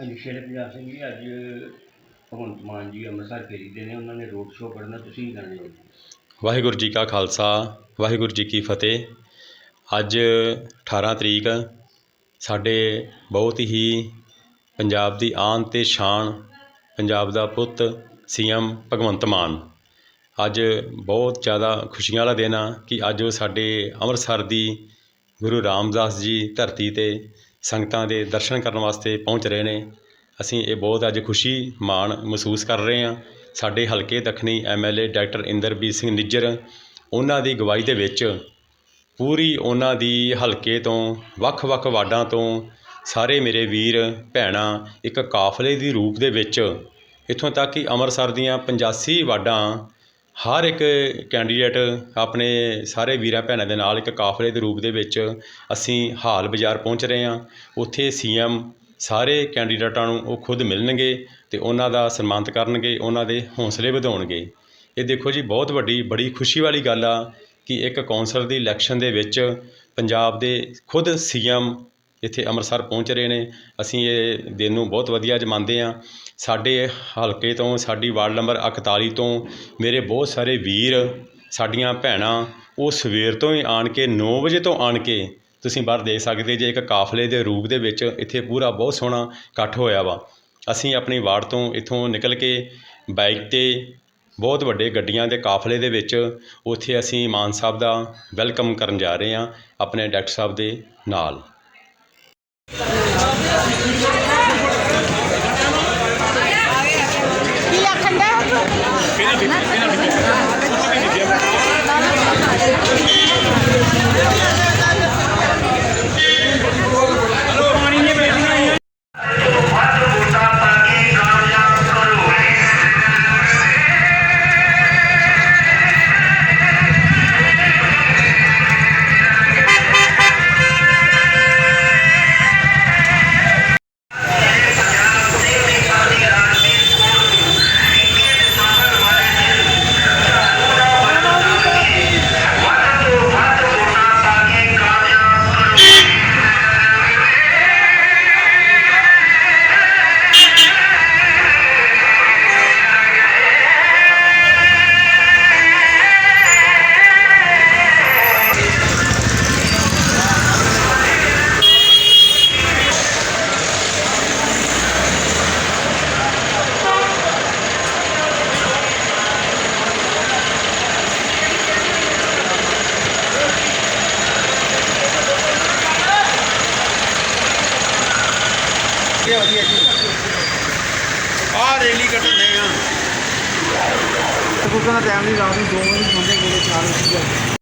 ਸ਼ੇਰ ਪੰਜਾਬ ਸਿੰਘ ਜੀ, ਅੱਜ ਭਗਵੰਤ ਮਾਨ ਜੀ ਅੰਮ੍ਰਿਤਸਰ ਫੇਰੀ ਨੇ, ਉਹਨਾਂ ਨੇ ਰੋਡ ਸ਼ੋਅ ਕਰਨਾ ਤੁਸੀਂ ਕੀ ਕਰਨਾ ਚਾਹੁੰਦੇ ਵਾਹਿਗੁਰੂ ਜੀ ਕਾ ਖਾਲਸਾ, ਵਾਹਿਗੁਰੂ ਜੀ ਕੀ ਫਤਿਹ। ਅੱਜ 18 ਤਰੀਕ, ਸਾਡੇ ਬਹੁਤ ਹੀ ਪੰਜਾਬ ਦੀ ਆਨ ਤੇ ਸ਼ਾਨ, ਪੰਜਾਬ ਦਾ ਪੁੱਤ ਸੀਐਮ ਭਗਵੰਤ ਮਾਨ। ਅੱਜ ਬਹੁਤ ਜ਼ਿਆਦਾ ਖੁਸ਼ੀਆਂ ਵਾਲਾ ਦਿਨ ਆ ਕਿ ਅੱਜ ਉਹ ਸਾਡੇ ਅੰਮ੍ਰਿਤਸਰ ਦੀ ਗੁਰੂ ਰਾਮਦਾਸ ਜੀ ਧਰਤੀ ਤੇ ਸੰਗਤਾਂ ਦੇ ਦਰਸ਼ਨ ਕਰਨ ਵਾਸਤੇ ਪਹੁੰਚ ਰਹੇ ਨੇ। ਅਸੀਂ ਇਹ ਬਹੁਤ ਅੱਜ ਖੁਸ਼ੀ, ਮਾਣ ਮਹਿਸੂਸ ਕਰ ਰਹੇ ਹਾਂ। ਸਾਡੇ ਹਲਕੇ ਦੱਖਣੀ ਐਮਐਲਏ ਡਾਕਟਰ ਇੰਦਰਬੀਰ ਸਿੰਘ ਨਿੱਜਰ, ਉਹਨਾਂ ਦੀ ਅਗਵਾਈ ਦੇ ਵਿੱਚ ਪੂਰੀ ਉਹਨਾਂ ਦੀ ਹਲਕੇ ਤੋਂ ਵੱਖ-ਵੱਖ ਵਾਰਡਾਂ ਤੋਂ ਸਾਰੇ ਮੇਰੇ ਵੀਰ, ਭੈਣਾਂ ਇੱਕ ਕਾਫਲੇ ਦੀ ਰੂਪ ਦੇ ਵਿੱਚ ਇੱਥੋਂ ਤੱਕ ਕਿ ਅੰਮ੍ਰਿਤਸਰ ਦੀਆਂ 85 ਵਾਰਡਾਂ ਹਰ ਇੱਕ ਕੈਂਡੀਡੇਟ ਆਪਣੇ ਸਾਰੇ ਵੀਰਾਂ ਭੈਣਾਂ ਦੇ ਨਾਲ ਇੱਕ ਕਾਫਲੇ ਦੇ ਰੂਪ ਦੇ ਵਿੱਚ ਅਸੀਂ ਹਾਲ ਬਾਜ਼ਾਰ ਪਹੁੰਚ ਰਹੇ ਹਾਂ। ਉੱਥੇ ਸੀ ਸੀਐਮ ਸਾਰੇ ਕੈਂਡੀਡੇਟਾਂ ਨੂੰ ਉਹ ਖੁਦ ਮਿਲਣਗੇ ਅਤੇ ਉਹਨਾਂ ਦਾ ਸਨਮਾਨਿਤ ਕਰਨਗੇ, ਉਹਨਾਂ ਦੇ ਹੌਂਸਲੇ ਵਧਾਉਣਗੇ। ਇਹ ਦੇਖੋ ਜੀ, ਬਹੁਤ ਵੱਡੀ, ਬੜੀ ਖੁਸ਼ੀ ਵਾਲੀ ਗੱਲ ਆ ਕਿ ਇੱਕ ਕੌਂਸਲ ਦੀ ਇਲੈਕਸ਼ਨ ਦੇ ਵਿੱਚ ਪੰਜਾਬ ਦੇ ਖੁਦ ਸੀ ਸੀਐਮ ਇੱਥੇ ਅੰਮ੍ਰਿਤਸਰ ਪਹੁੰਚ ਰਹੇ ਨੇ। ਅਸੀਂ ਇਹ ਦਿਨ ਨੂੰ ਬਹੁਤ ਵਧੀਆ ਅੱਜ ਮੰਨਦੇ ਹਾਂ। ਸਾਡੇ ਹਲਕੇ ਤੋਂ, ਸਾਡੀ ਵਾਰਡ ਨੰਬਰ 41 ਤੋਂ ਮੇਰੇ ਬਹੁਤ ਸਾਰੇ ਵੀਰ, ਸਾਡੀਆਂ ਭੈਣਾਂ, ਉਹ ਸਵੇਰ ਤੋਂ ਹੀ ਆਣ ਕੇ, ਨੌ ਵਜੇ ਤੋਂ ਆਣ ਕੇ ਤੁਸੀਂ ਬਾਹਰ ਦੇਖ ਸਕਦੇ ਜੇ, ਇੱਕ ਕਾਫਲੇ ਦੇ ਰੂਪ ਦੇ ਵਿੱਚ ਇੱਥੇ ਪੂਰਾ ਬਹੁਤ ਸੋਹਣਾ ਇਕੱਠ ਹੋਇਆ ਵਾ। ਅਸੀਂ ਆਪਣੀ ਵਾਰਡ ਤੋਂ ਇੱਥੋਂ ਨਿਕਲ ਕੇ ਬਾਈਕ ਤੇ ਬਹੁਤ ਵੱਡੇ ਗੱਡੀਆਂ ਦੇ ਕਾਫਲੇ ਦੇ ਵਿੱਚ ਉੱਥੇ ਅਸੀਂ ਮਾਨ ਸਾਹਿਬ ਦਾ ਵੈਲਕਮ ਕਰਨ ਜਾ ਰਹੇ ਹਾਂ, ਆਪਣੇ ਡਾਕਟਰ ਸਾਹਿਬ ਦੇ ਨਾਲ। ਆ ਰੈਲੀ ਕੱਢਣੇ ਆ। ਕੁੱਕਾਂ ਦਾ ਟਾਈਮ ਨਹੀਂ ਰਾਤ ਨੂੰ 2 ਵਜੇ ਸੌਂਦੇ ਕਿਹੜੇ 4 ਵਜੇ